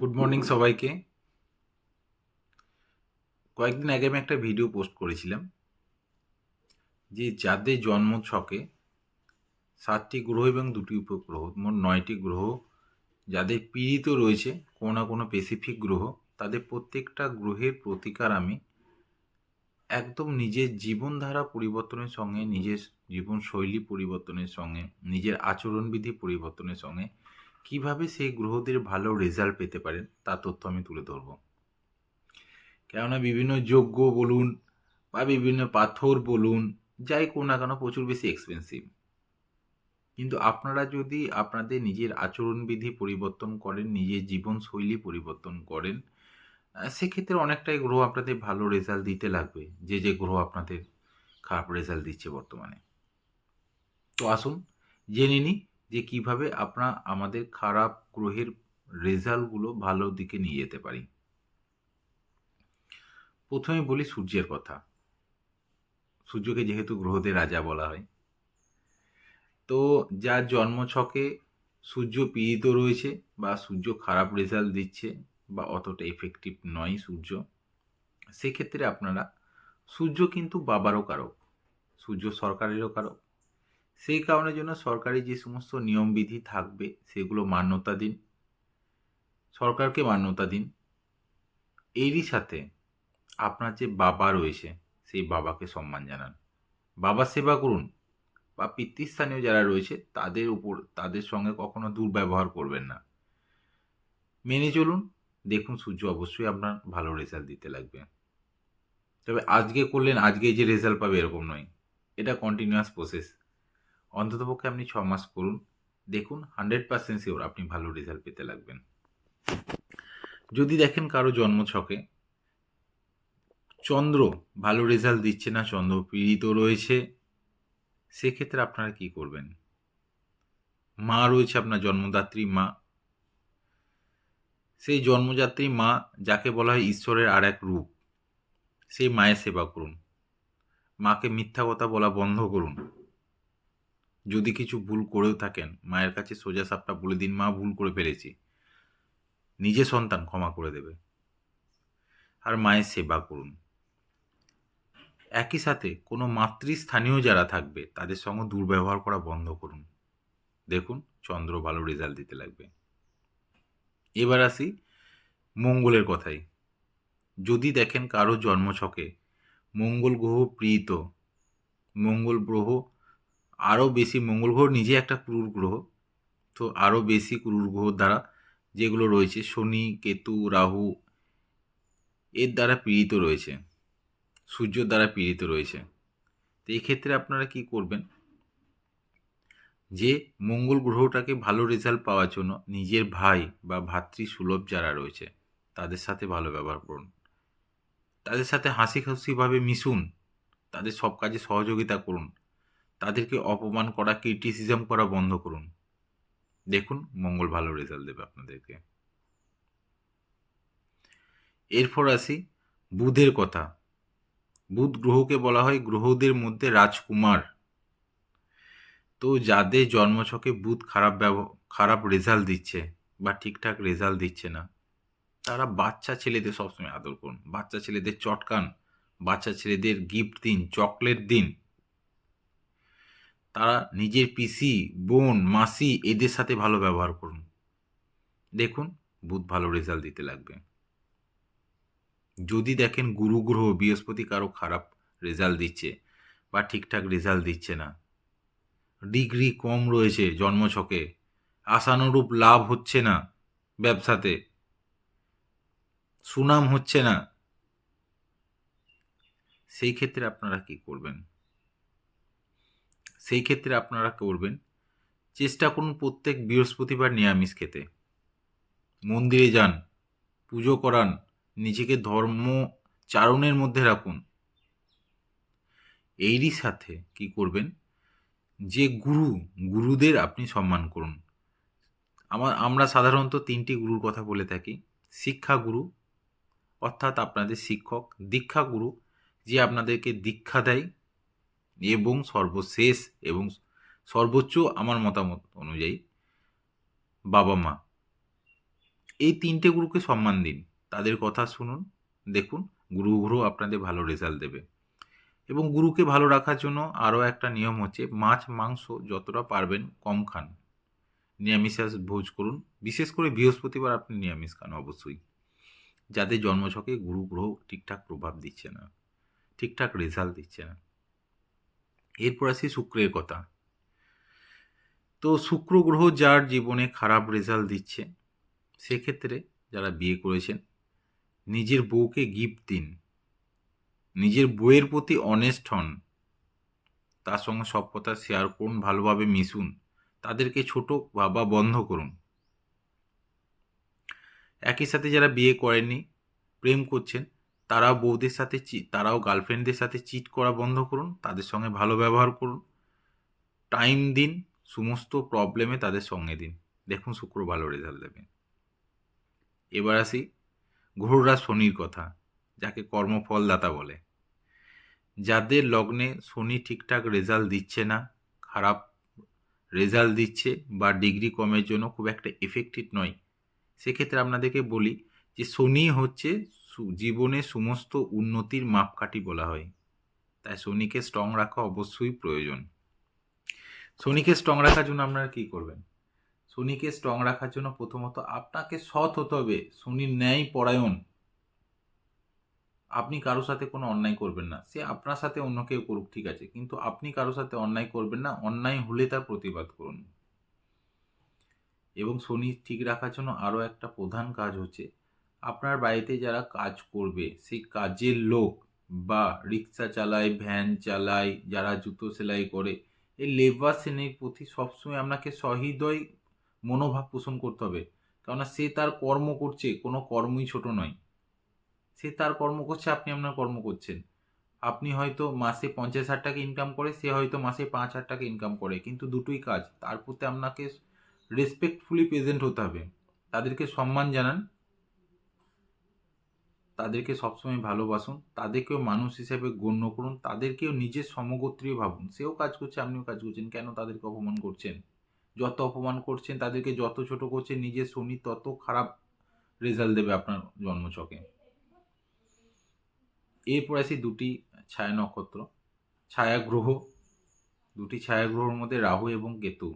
Good morning সবাইকে। কয়েকদিন আগে আমি একটা ভিডিও পোস্ট করেছিলাম, যে যাদের জন্ম ছকে সাতটি গ্রহ এবং দুটি উপগ্রহ, মোট নয়টি গ্রহ যাদের পীড়িত রয়েছে, কোনো না কোনো স্পেসিফিক গ্রহ, তাদের প্রত্যেকটা গ্রহের প্রতিকার আমি একদম নিজের জীবনধারা পরিবর্তনের সঙ্গে, নিজের জীবনশৈলী পরিবর্তনের সঙ্গে, নিজের আচরণবিধি পরিবর্তনের সঙ্গে কীভাবে সেই গ্রহদের ভালো রেজাল্ট পেতে পারেন, তার তথ্য আমি তুলে ধরব। কেননা বিভিন্ন যজ্ঞ বলুন বা বিভিন্ন পাথর বলুন, যাই কোন না কেন প্রচুর বেশি এক্সপেন্সিভ কিন্তু আপনারা যদি আপনাদের নিজের আচরণবিধি পরিবর্তন করেন, নিজের জীবনশৈলী পরিবর্তন করেন সেক্ষেত্রে অনেকটাই গ্রহ আপনাদের ভালো রেজাল্ট দিতে লাগবে। যে যে গ্রহ আপনাদের খারাপ রেজাল্ট দিচ্ছে বর্তমানে। তো আসুন, জেনে নিই যে কীভাবে আমরা আমাদের খারাপ গ্রহের রেজাল্টগুলো ভালো দিকে নিয়ে যেতে পারি। প্রথমে বলি সূর্যের কথা। সূর্যকে যেহেতু গ্রহদের রাজা বলা হয়। তো যার জন্মছকে সূর্য পীড়িত রয়েছে বা সূর্য খারাপ রেজাল্ট দিচ্ছে বা অতটা এফেক্টিভ নয় সূর্য, সেক্ষেত্রে আপনারা সূর্য কিন্তু বাবারও কারক। সূর্য সরকারেরও কারক। সেই কারণের জন্য সরকারি যে সমস্ত নিয়মবিধি থাকবে, সেগুলো মান্যতা দিন। সরকারকে মান্যতা দিন। এরই সাথে আপনার যে বাবা রয়েছে, সেই বাবাকে সম্মান জানান। বাবার সেবা করুন বা পিতৃস্থানীয় যারা রয়েছে, তাদের উপর, তাদের সঙ্গে কখনো দুর্ব্যবহার করবেন না। মেনে চলুন, দেখুন সূর্য অবশ্যই আপনার ভালো রেজাল্ট দিতে লাগবে। তবে আজকে করলেন, আজকে যে রেজাল্ট পাবে এরকম নয়। এটা কন্টিনিউয়াস প্রসেস অন্ততপক্ষে আপনি ছ মাস করুন দেখুন হান্ড্রেড পার্সেন্ট শিওর আপনি ভালো রেজাল্ট পেতে লাগবেন। যদি দেখেন কারও জন্ম ছকে, চন্দ্র ভালো রেজাল্ট দিচ্ছে না, চন্দ্র পীড়িত রয়েছে, সেক্ষেত্রে আপনারা কি করবেন? মা রয়েছে আপনার জন্মদাত্রী মা। সেই জন্মযাত্রী মা, যাকে বলা হয় ঈশ্বরের আর এক রূপ, সেই মায়ের সেবা করুন। মাকে মিথ্যা কথা বলা বন্ধ করুন। যদি কিছু ভুল করেও থাকেন, মায়ের কাছে সোজা সাপটা বলে দিন, মা, ভুল করে ফেলেছি। নিজে সন্তান ক্ষমা করে দেবে। আর মায়ের সেবা করুন। একই সাথে কোনো মাতৃস্থানীয় যারা থাকবে, তাদের সঙ্গে দুর্ব্যবহার করা বন্ধ করুন। দেখুন, চন্দ্র ভালো রেজাল্ট দিতে লাগবে। এবার আসি মঙ্গলের কথাই। যদি দেখেন কারও জন্মছকে মঙ্গল গ্রহ প্রীত মঙ্গল গ্রহ আরও বেশি মঙ্গল গ্রহ নিজে একটা ক্রুর গ্রহ, তো আরও বেশি ক্রুর গ্রহ দ্বারা যেগুলো রয়েছে, শনি, কেতু, রাহু, এর দ্বারা পীড়িত রয়েছে সূর্যর দ্বারা পীড়িত রয়েছে। তো এই ক্ষেত্রে আপনারা কি করবেন? যে মঙ্গল গ্রহটাকে ভালো রেজাল্ট পাওয়ার জন্য নিজের ভাই বা ভাতৃ সুলভ যারা রয়েছে, তাদের সাথে ভালো ব্যবহার করুন। তাদের সাথে হাসি খুশিভাবে মিশুন, তাদের সব কাজে সহযোগিতা করুন। তাদেরকে অপমান করা ক্রিটিসিজম করা বন্ধ করুন। দেখুন, মঙ্গল ভালো রেজাল্ট দেবে আপনাদেরকে। এরপর আসি, বুধের কথা। বুধ গ্রহকে বলা হয় গ্রহদের মধ্যে রাজকুমার। তো যাদের জন্মছকে বুধ খারাপ খারাপ রেজাল্ট দিচ্ছে বা ঠিকঠাক রেজাল্ট দিচ্ছে না, তারা বাচ্চা ছেলেদের সবসময় আদর করুন। বাচ্চা ছেলেদের চটকান, বাচ্চা ছেলেদের গিফট দিন চকলেট দিন। তারা নিজের পিসি বোন, মাসি এদের সাথে ভালো ব্যবহার করুন। দেখুন বুধ ভালো রেজাল্ট দিতে লাগবে। যদি দেখেন গুরু গ্রহ বৃহস্পতি কারও খারাপ রেজাল্ট দিচ্ছে বা ঠিকঠাক রেজাল্ট দিচ্ছে না, ডিগ্রি কম রয়েছে জন্মছকে, আশানুরূপ লাভ হচ্ছে না ব্যবসাতে, সুনাম হচ্ছে না, সেই ক্ষেত্রে আপনারা কি করবেন? সেই ক্ষেত্রে আপনারা করবেন। চেষ্টা করুন প্রত্যেক বৃহস্পতিবার নিরামিষ খেতে। মন্দিরে যান, পুজো করান, নিজেকে ধর্ম চারণের মধ্যে রাখুন। এরই সাথে কি করবেন? যে গুরু, গুরুদের আপনি সম্মান করুন। আমার, আমরা সাধারণত তিনটি গুরুর কথা বলে থাকি। শিক্ষা গুরু, অর্থাৎ আপনাদের শিক্ষক, দীক্ষা গুরু, যে আপনাদেরকে দীক্ষা দেয় এবং সর্বশেষ এবং সর্বোচ্চ আমার মতামত অনুযায়ী বাবা মা। এই তিনটে গুরুকে সম্মান দিন। তাদের কথা শুনুন, দেখুন গুরু গ্রহ আপনাদের ভালো রেজাল্ট দেবে। এবং গুরুকে ভালো রাখার জন্য আরও একটা নিয়ম হচ্ছে, মাছ, মাংস যতটা পারবেন কম খান। নিরামিষাস ভোজ করুন। বিশেষ করে বৃহস্পতিবার আপনি নিরামিষ খান অবশ্যই। যাদের জন্মছকে গুরু গ্রহ ঠিকঠাক প্রভাব দিচ্ছে না, ঠিকঠাক রেজাল্ট দিচ্ছে না। এরপর আসি শুক্রের কথা। তো শুক্র গ্রহ যার জীবনে খারাপ রেজাল্ট দিচ্ছে, সেক্ষেত্রে যারা বিয়ে করেছেন, নিজের বউকে গিফট দিন। নিজের বউয়ের প্রতি অনেস্ট হন। তার সঙ্গে সব কথা শেয়ার করুন, ভালোভাবে মিশুন। তাদেরকে ছোট ভাবা বন্ধ করুন। একই সাথে যারা বিয়ে করেননি, প্রেম করছেন তারাও বউদের সাথে চি- তারাও গার্লফ্রেন্ডদের সাথে চিট করা বন্ধ করুন, তাদের সঙ্গে ভালো ব্যবহার করুন। টাইম দিন, সমস্ত প্রবলেমে তাদের সঙ্গে দিন। দেখুন শুক্র ভালো রেজাল্ট দেবে এবার আসি ঘোররা শনির কথা, যাকে কর্মফলদাতা বলে। যাদের লগ্নে শনি ঠিকঠাক রেজাল্ট দিচ্ছে না, খারাপ রেজাল্ট দিচ্ছে বা ডিগ্রি কমের জন্য খুব একটা এফেক্টিভ নয়, সেক্ষেত্রে আপনাদেরকে বলি যে শনি হচ্ছে জীবনে সমস্ত উন্নতির মাপকাঠি বলা হয়। তাই শনিকে স্ট্রং রাখা অবশ্যই প্রয়োজন। শনিকে স্ট্রং রাখার জন্য আপনারা কী করবেন? শনিকে স্ট্রং রাখার জন্য প্রথমত আপনাকে সৎ হতে হবে। শনির ন্যায় পরায়ণ। আপনি কারোর সাথে কোনো অন্যায় করবেন না। সে আপনার সাথে অন্য কেউ করুক, ঠিক আছে। কিন্তু আপনি কারোর সাথে অন্যায় করবেন না। অন্যায় হলে তার প্রতিবাদ করুন। এবং শনি ঠিক রাখার জন্য আরও একটা প্রধান কাজ হচ্ছে আপনার বাড়িতে যারা কাজ করবে, সেই কাজের লোক বা রিক্সা চালায়, ভ্যান চালায়, যারা জুতো সেলাই করে, এই লেবার শ্রেণির প্রতি সবসময় আপনাকে সহৃদয় মনোভাব পোষণ করতে হবে। কেননা সে তার কর্ম করছে, কোনো কর্মই ছোট নয়। সে তার কর্ম করছে, আপনি আপনার কর্ম করছেন। আপনি হয়তো মাসে পঞ্চাশ হাজার টাকা ইনকাম করে, সে হয়তো মাসে পাঁচ হাজার টাকা ইনকাম করে, কিন্তু দুটোই কাজ। তার প্রতি আপনাকে রেসপেক্টফুলি প্রেজেন্ট হতে হবে। তাদেরকে সম্মান জানান তাদেরকে সবসময় ভালোবাসুন, তাদেরকেও মানুষ হিসেবে গণ্য করুন, তাদেরকেও নিজের সমগোত্রীয় ভাবুন। সেও কাজ করছে, আপনিও কাজ করছেন, কেন তাদেরকে অপমান করছেন? যত অপমান করছেন, তাদেরকে যত ছোট করছেন, নিজের শনি তত খারাপ রেজাল্ট দেবে আপনার জন্মছকে। এরপর আসি দুটি ছায়া নক্ষত্র, ছায়া গ্রহ। দুটি ছায়া গ্রহের মধ্যে রাহু এবং কেতু।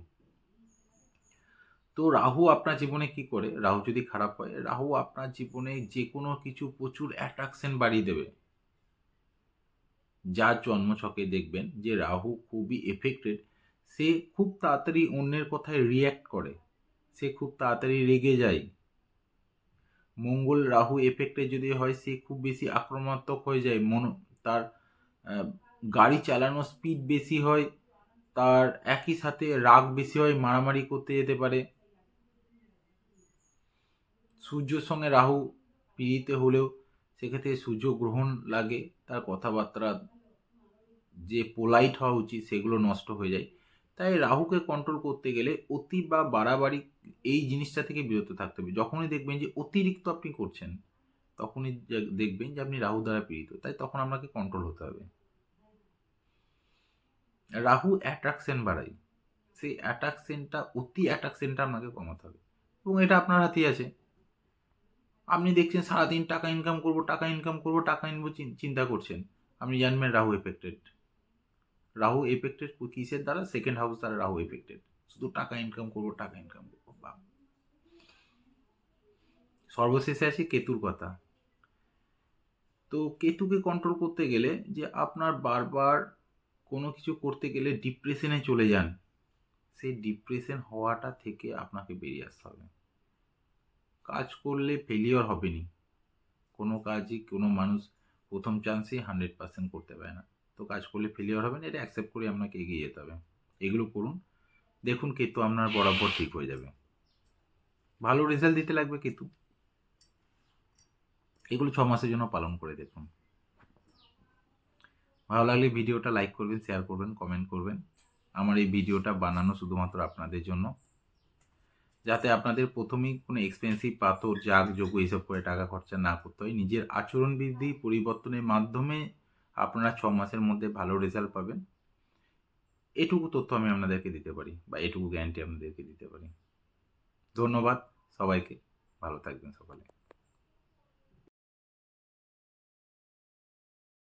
তো রাহু আপনার জীবনে কি করে? রাহু যদি খারাপ হয়, রাহু আপনার জীবনে যে কোনো কিছু প্রচুর অ্যাট্রাকশন বাড়িয়ে দেবে। যার জন্মছকে দেখবেন যে রাহু খুবই এফেক্টেড সে খুব তাড়াতাড়ি অন্যের কথায় রিয়্যাক্ট করে। সে খুব তাড়াতাড়ি রেগে যায়। মঙ্গল রাহু এফেক্টে যদি হয়, সে খুব বেশি আক্রমণাত্মক হয়ে যায়। মন, তার গাড়ি চালানোর স্পিড বেশি হয়, তার একই সাথে রাগ বেশি হয়, মারামারি করতে যেতে পারে। সূর্যের সঙ্গে রাহু পীড়িত হলেও সেক্ষেত্রে সূর্য গ্রহণ লাগে, তার কথাবার্তা যে পোলাইট হওয়া উচিত সেগুলো নষ্ট হয়ে যায়। তাই রাহুকে কন্ট্রোল করতে গেলে অতি বা বাড়াবাড়ি এই জিনিসটা থেকে বিরত থাকতে হবে। যখনই দেখবেন যে অতিরিক্ত আপনি করছেন, তখনই দেখবেন যে আপনি রাহু দ্বারা পীড়িত, তাই তখন আপনাকে কন্ট্রোল হতে হবে। রাহু অ্যাট্রাকশন বাড়ায়। সেই অ্যাট্রাকশনটা অতি অ্যাট্রাকশনটা আপনাকে কমাতে হবে। এবং এটা আপনার হাতেই আছে। আপনি দেখছেন সারাদিন টাকা ইনকাম করব, টাকা ইনকাম করব, টাকা ইনবো চিন্তা করছেন। আপনি জানবেন রাহু এফেক্টেড রাহু এফেক্টেড কিসের দ্বারা? সেকেন্ড হাউস দ্বারা রাহু এফেক্টেড শুধু টাকা ইনকাম করব, টাকা ইনকাম করব, বাহ। সর্বশেষে আছে কেতুর কথা। তো কেতুকে কন্ট্রোল করতে গেলে যে আপনার বারবার কোনো কিছু করতে গেলে ডিপ্রেশনে চলে যান, সেই ডিপ্রেশন হওয়াটা থেকে আপনাকে বেরিয়ে আসতে হবে। কাজ করলে ফেলিওর হবেনি। কোনো কাজই কোনো মানুষ প্রথম চান্সেই হান্ড্রেড পার্সেন্ট করতে পারে না। তো কাজ করলে ফেলিওর হবে না, এটা অ্যাকসেপ্ট করে আপনাকে এগিয়ে যেতে হবে। এগুলো করুন। দেখুন কেতু আপনার বরাবর ঠিক হয়ে যাবে। ভালো রেজাল্ট দিতে লাগবে কেতু এগুলো ছ মাসের জন্য পালন করে দেখুন। ভালো লাগলে ভিডিওটা লাইক করবেন শেয়ার করবেন কমেন্ট করবেন। আমার এই ভিডিওটা বানানো শুধুমাত্র আপনাদের জন্য। যাতে আপনাদের প্রথমেই কোনো এক্সপেন্সিভ পাথর জাগ যোগ্য এইসব করে টাকা খরচা না করতে হয়। নিজের আচরণ বৃদ্ধি পরিবর্তনের মাধ্যমে আপনারা ছ মাসের মধ্যে ভালো রেজাল্ট পাবেন। এটুকু তথ্য আমি আপনাদেরকে দিতে পারি বা এটুকু গ্যারান্টি আপনাদেরকে দিতে পারি। ধন্যবাদ সবাইকে। ভালো থাকবেন সকলে।